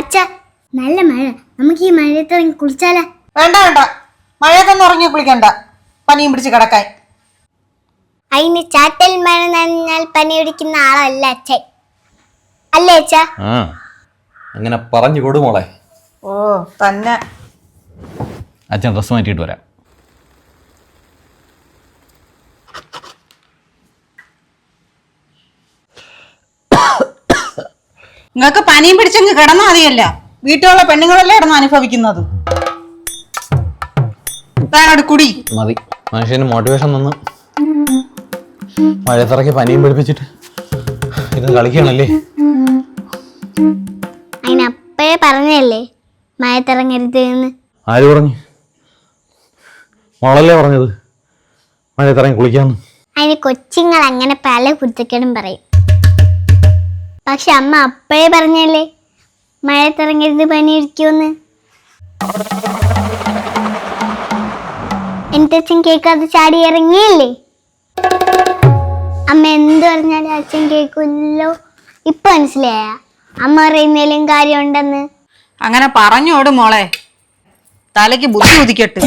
അച്ഛ നല്ല മഴ. നമുക്ക് ഈ മഴയത്ത് ഇറങ്ങി കുളിച്ചാലോ. വേണ്ട വേണ്ട. മഴയത്തൊന്നും ഇറങ്ങി കുളിക്കണ്ട. പനിയും പിടിച്ച് കിടക്കാൻ. അതിന് ചാറ്റൽ മഴ നനഞ്ഞാൽ പനി പിടിക്കുന്ന ആളല്ല അച്ഛൻ. അല്ലേ അച്ഛ? ആ അങ്ങനെ പറഞ്ഞു കൊടു മോളെ. ഓ തന്നെ. അച്ഛൻ ഡ്രസ്സ് മാറ്റിയിട്ട് വരാം. നിങ്ങൾക്ക് പനിയും പിടിച്ചെങ്കിൽ കിടന്നാ മതിയല്ല. വീട്ടിലുള്ള പെണ്ണുങ്ങളല്ലേ കിടന്ന് അനുഭവിക്കുന്നത്? വേണോട് കുടി? മതി. മനുഷ്യന് മോട്ടിവേഷൻ തന്ന് മഴയത്തിറക്കി പനിയും പിടിപ്പിച്ചിട്ട് ഇത് കളിക്കണല്ലേ അതിനപ്പഴേ പറഞ്ഞല്ലേ മഴത്തിറങ്ങരുത് എന്ന് ആര് പറഞ്ഞു? മോളല്ലേ പറഞ്ഞത്? മഴയത്തിറങ്ങി കുളിക്കാന്ന്. അതിന് കൊച്ചുങ്ങൾ അങ്ങനെ പല കുറ്റക്കേടും പറയും. പക്ഷെ അമ്മ അപ്പഴേ പറഞ്ഞല്ലേ? മഴത്തിറങ്ങരുത് പനി ഇരിക്കുമെന്ന് എന്റെ അച്ഛൻ കേൾക്കാതെ ചാടി ഇറങ്ങിയില്ലേ? അമ്മ എന്ത് പറഞ്ഞാലും അച്ഛൻ കേൾക്കില്ലല്ലോ ഇപ്പൊ മനസ്സിലായ. അമ്മ പറയുന്നതിലും കാര്യമുണ്ടെന്ന്. അങ്ങനെ പറഞ്ഞോട് മോളെ. തലയ്ക്ക് ബുദ്ധി ഉദിക്കട്ടെ.